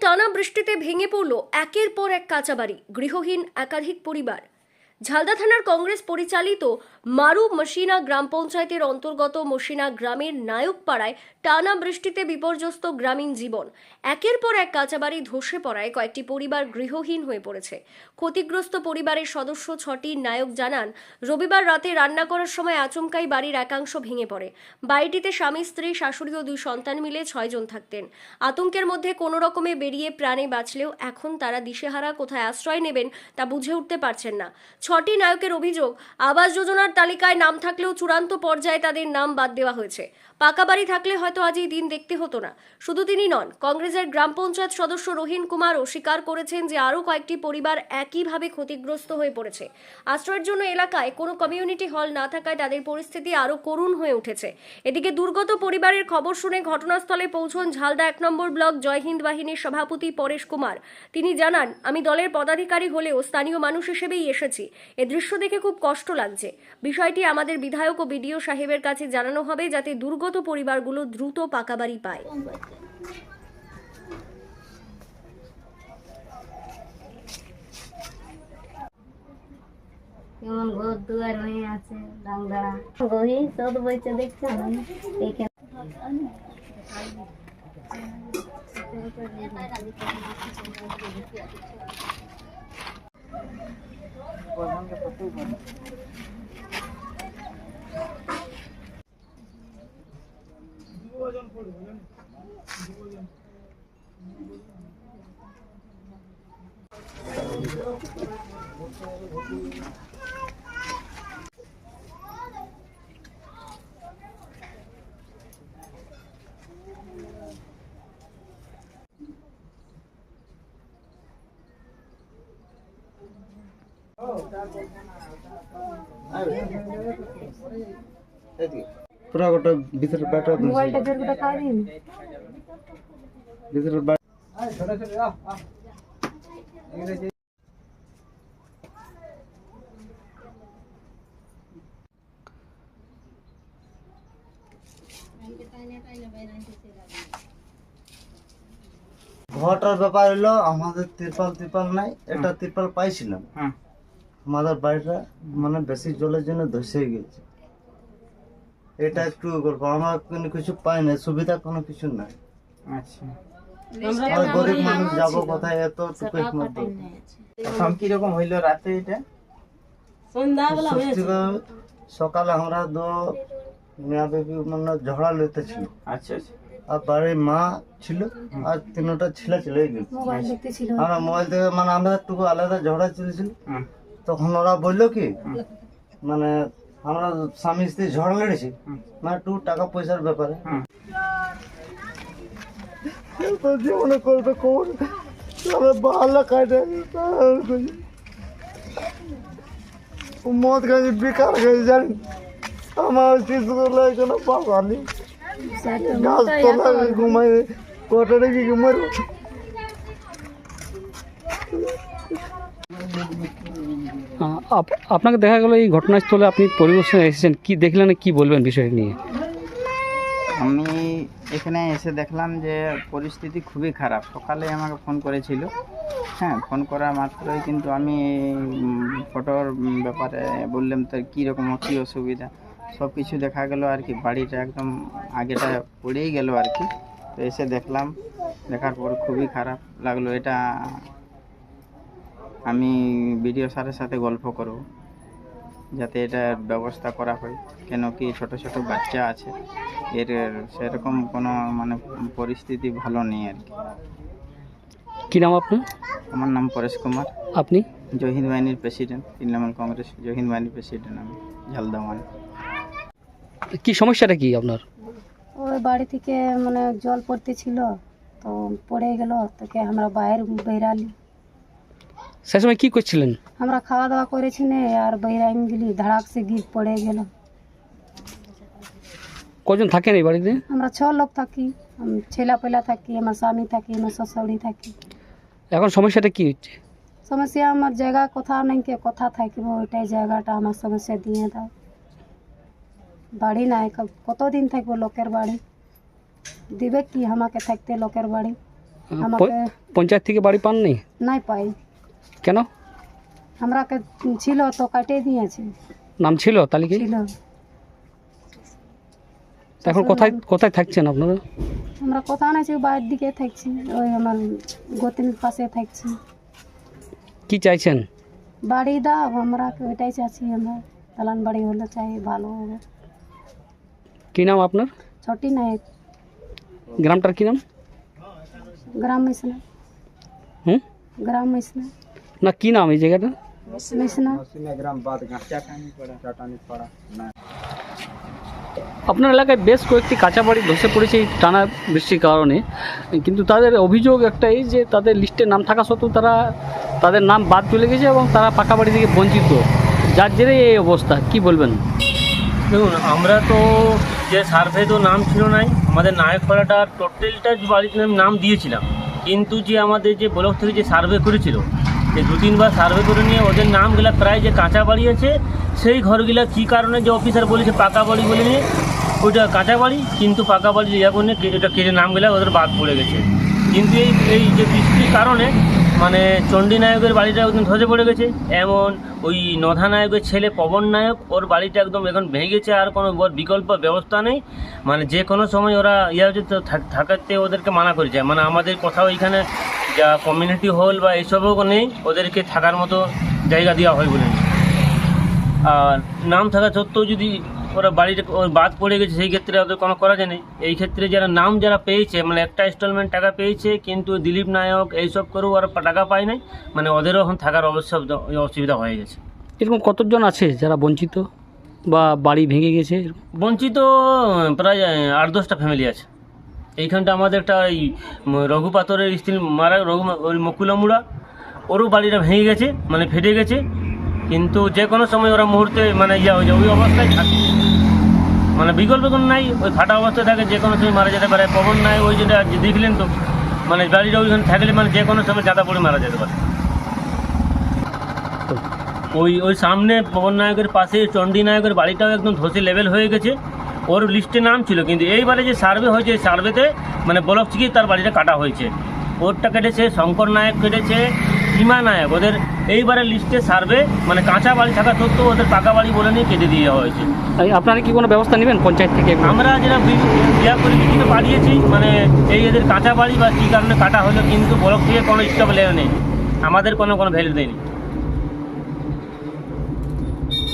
টানা বৃষ্টিতে ভেঙে পড়ল একের পর এক কাঁচাবাড়ি। গৃহহীন একাধিক পরিবার। ঝালদা থানার কংগ্রেস পরিচালিত মারু মসিনা গ্রাম পঞ্চায়েতের অন্তর্গত মসিনা গ্রামের নায়কপাড়ায় টানা বৃষ্টিতে বিপর্যস্ত গ্রামীণ জীবন। একের পর এক কাঁচা বাড়ি ধসে পড়ায় কয়েকটি পরিবার গৃহহীন হয়ে পড়েছে। ক্ষতিগ্রস্ত পরিবারের সদস্য ছটি নায়ক জানান, রবিবার রাতে রান্না করার সময় আচমকাই বাড়ির একাংশ ভেঙে পড়ে। বাড়িটিতে স্বামী, স্ত্রী, শাশুড়ি ও দুই সন্তান মিলে ছয়জন থাকতেন। আতঙ্কের মধ্যে কোনো রকমে বেরিয়ে প্রাণে বাঁচলেও এখন তারা দিশেহারা কোথায় আশ্রয় নেবেন তা বুঝে উঠতে পারছেন না। ছটি নায়কের অভিযোগ আবাস যোজনার তালিকায় নাম থাকলেও চূড়ান্ত পর্যায়ে তাদের নাম বাদ দেওয়া হয়েছে। পাকা বাড়ি থাকলে হয়তো আজ এই দিন দেখতে হতো না। শুধু তিনি নন, কংগ্রেসের গ্রাম পঞ্চায়েত সদস্য রহিন কুমারও স্বীকার করেছেন যে আরও কয়েকটি পরিবার একইভাবে ক্ষতিগ্রস্ত হয়ে পড়েছে। আশ্রয়ের জন্য এলাকায় কোনো কমিউনিটি হল না থাকায় তাদের পরিস্থিতি আরও করুণ হয়ে উঠেছে। এদিকে দুর্গত পরিবারের খবর শুনে ঘটনাস্থলে পৌঁছন ঝালদা এক নম্বর ব্লক জয় হিন্দ বাহিনীর সভাপতি পরেশ কুমার। তিনি জানান, আমি দলের পদাধিকারী হলেও স্থানীয় মানুষ হিসেবেই এসেছি। এ দৃশ্য দেখে খুব কষ্ট লাগছে। বিষয়টি আমাদের বিধায়ক ও বিডিও সাহেবের কাছে জানানো হবে যাতে দুর্গত পরিবারগুলো দ্রুত পাকা বাড়ি পায় 뭐 삼겹살 고 পুরা গোটা ভিতরে ব্যাটা মোবাইলটা জোর করে খাওয়া দিন। ভিতরে ব্যাট ঘরটার ব্যাপার হলো আমাদের তিরপাল তিরপাল নাই একটা তিরপাল পাইছিলাম। আমাদের বাড়িটা মানে বেশি জলের জন্য ধসে গেছে। এটা একটু গল্প। আমরা কোনো কিছু পাই না সুবিধা কোনো কিছু নাই। আচ্ছা। গরিব মানুষ যাব কোথায়? এত টুকু মধ্যে প্রথম কীরকম হইল রাতে এটা? সত্যি সকালে আমরা দো মিয়া বেবি মানে ঝগড়া লইতেছিল আচ্ছা আচ্ছা। আর বাড়ির মা ছিল আর তিনটা ছেলে চলে গেছে। মোবাইল দেখতেছিল। আমরা মোবাইল থেকে মানে আমরা একটু আলাদা ঝগড়া চলেছিল। তখন ওরা বলল কি মানে আমরা স্বামী স্ত্রী ঝগড়া লেগেছি মানে একটু টাকা পয়সার ব্যাপারে। জীবনে করবে কোন ভালো কাটে। মদ খাই বেকার খাই জানি আমার শিশুগুলো এখানে গাছ ঘুমাই কোটারে কি ঘুমাই আপনাকে দেখা গেল এই ঘটনাস্থলে আপনি পরিবেশনে এসেছেন। কি দেখলেন, কি বলবেন বিষয় নিয়ে? আমি এখানে এসে দেখলাম যে পরিস্থিতি খুবই খারাপ। সকালে আমাকে ফোন করেছিল। হ্যাঁ ফোন করা মাত্রই কিন্তু আমি ফটোর ব্যাপারে বললাম তো কীরকম কী অসুবিধা? সব কিছু দেখা গেল আর কি, বাড়িটা একদম আগেটা পড়েই গেল আর কি। তো এসে দেখলাম, দেখার পর খুবই খারাপ লাগল। এটা আমি বিডিও স্যারের সাথে গল্প করব যাতে এটার ব্যবস্থা করা হয়। কেন কি ছোট ছোট বাচ্চা আছে এর সেরকম কোনো মানে পরিস্থিতি ভালো নেই আর কি। কি নাম আপনার? আমার নাম পরেশ কুমার। আপনি? জহিন্দ বাহিনীর প্রেসিডেন্ট তৃণমূল কংগ্রেস জহিন্দ বাহিনীর প্রেসিডেন্ট আমি ঝালদাওয়ান কি সমস্যাটা কি আপনার? ওই বাড়ি থেকে মানে জল পড়তেছিল তো পড়ে গেল তোকে আমরা বাইরে বেরালি সে সময় কি করছিলেন? আমরা খাওয়া দাওয়া করেছি না আর বাইরাইম গেলি ধড়াক সে গিট পড়ে গেল। কজন থাকেন এই বাড়িতে? আমরা ছ লোক থাকি আমি ছেলা পেলা থাকি আমার স্বামী থাকি আমার শ্বশুরি থাকি। এখন সমস্যাটা কি হচ্ছে? সমস্যা আমার জায়গা কোথাও নেই কে কোথা থাকব ওইটাই জায়গাটা আমার সমস্যা দিয়ে দাও। বাড়ি নাই ক- কতদিন থাকব লোকের বাড়ি? দিবে কি আমাকে থাকতে লোকের বাড়ি? আমাকে পঞ্চায়েত থেকে বাড়ি পাননি? নাই পাই। কেন? আমরা ছিল তো কাটিয়ে দিয়েছে। নাম ছিল তালিকায় ছিল। এখন কোথায় কোথায় থাকছেন আপনারা? আমরা কোথাও নাই বাইরের দিকে থাকছি ওই আমার গতির পাশে থাকছি। কি চাইছেন? বাড়ি দাও আমরা ওইটাই চাচ্ছি আমরা দালান বাড়ি হলে চাই ভালো হবে। কি নাম আপনার? ছটি নায়ক। গ্রামটার কি নাম? গ্রাম মিশনা। হুম? গ্রাম মিশনা। না কি নাম এই জায়গাটা আপনার এলাকায় বেশ কয়েকটি কাঁচা বাড়ি ধসে পড়েছে এই টানা বৃষ্টির কারণে। কিন্তু তাদের অভিযোগ একটাই যে তাদের লিস্টে নাম থাকা সত্ত্বেও তারা তাদের নাম বাদ চলে গেছে এবং তারা পাকা বাড়ি থেকে বঞ্চিত। যার জেরে এই অবস্থা কি বলবেন? দেখুন আমরা তো যে সার্ভে তো নাম ছিল নাই আমাদের নায়কপাড়াটা টোটালটা বাড়িতে নাম দিয়েছিলাম। কিন্তু যে আমাদের যে ব্লক থেকে যে সার্ভে করেছিল যে দু তিনবার সার্ভে করে নিয়ে ওদের নামগুলা প্রায় যে কাঁচা বাড়ি আছে, সেই ঘরগুলা কী কারণে যে অফিসার বলেছে পাকা বাড়ি বলে নিয়ে, ওইটা কাঁচা বাড়ি, কিন্তু পাকা বাড়ি ইয়া করে এটা কেটে নামগুলা ওদের বাদ পড়ে গেছে। কিন্তু এই এই যে বৃষ্টির কারণে মানে চণ্ডী নায়কের বাড়িটা একদম ধসে পড়ে গেছে। এমন ওই নধা নায়কের ছেলে পবন নায়ক, ওর বাড়িটা একদম এখন ভেঙে গেছে, আর কোনো বিকল্প ব্যবস্থা নেই। মানে যে কোনো সময় ওরা ইয়ে হচ্ছে থাক- থাকাতে ওদেরকে মানা করেছে। মানে আমাদের কোথাও এখানে যা কমিউনিটি হল বা এইসবও নেই ওদেরকে থাকার মতো জায়গা দেওয়া হয় বলে। আর নাম থাকা সত্ত্বেও যদি ওরা বাড়িতে ওর বাদ পড়ে গেছে সেই ক্ষেত্রে ওদের কোনো করা যায় না এই ক্ষেত্রে যারা নাম যারা পেয়েছে মানে একটা ইনস্টলমেন্ট টাকা পেয়েছে কিন্তু দিলীপ নায়ক এইসব করেও ওরা টাকা পায় নাই মানে ওদেরও এখন থাকার অবস্থা অসুবিধা হয়ে গেছে। এরকম কতজন আছে যারা বঞ্চিত বা বাড়ি ভেঙে গেছে? বঞ্চিত প্রায় আট দশটা ফ্যামিলি আছে। এইখানটা আমাদের একটা ওই রঘু পাথরের স্ত্রী মারা, রঘু ওই মকুলামুড়া ওরও বাড়িটা ভেঙে গেছে মানে ফেটে গেছে। কিন্তু যে কোনো সময় ওরা মুহূর্তে মানে ইয়া হয়ে যায়, ওই অবস্থায় থাকে। মানে বিকল্প কোনো নাই, ওই ফাটা অবস্থায় থাকে, যে কোনো সময় মারা যেতে পারে, পবন নাই, ওই যেটা দেখলেন তো মানে বাড়িটা ওইখানে থাকলে মানে যে কোনো সময় জাদা পড়ে মারা যেতে পারে। ওই ওই সামনে পবন নায়কের পাশে চণ্ডী নায়কের বাড়িটাও একদম ধসে লেভেল হয়ে গেছে। ওর লিস্টে নাম ছিল কিন্তু এইবারে যে সার্ভে হয়েছে সার্ভেতে মানে ব্লক থেকে তার বাড়িটা কাটা হয়েছে। ওরটা কেটেছে শঙ্কর নায়ক কেটেছে সীমা নায়ক। ওদের এইবারে লিস্টে সার্ভে মানে কাঁচা বাড়ি থাকা সত্ত্বেও ওদের পাকা বাড়ি বলে নিয়ে কেটে দেওয়া হয়েছে। আপনারা কি কোনো ব্যবস্থা নেবেন পঞ্চায়েত থেকে আমরা যেটা ইয়া করে লিখিত পাঠিয়েছি মানে এই এদের কাঁচা বাড়ি বা কী কারণে কাটা হলো কিন্তু ব্লক থেকে কোনো স্টপ নেই। আমাদের কোনো কোনো ভ্যালু দেয়নি।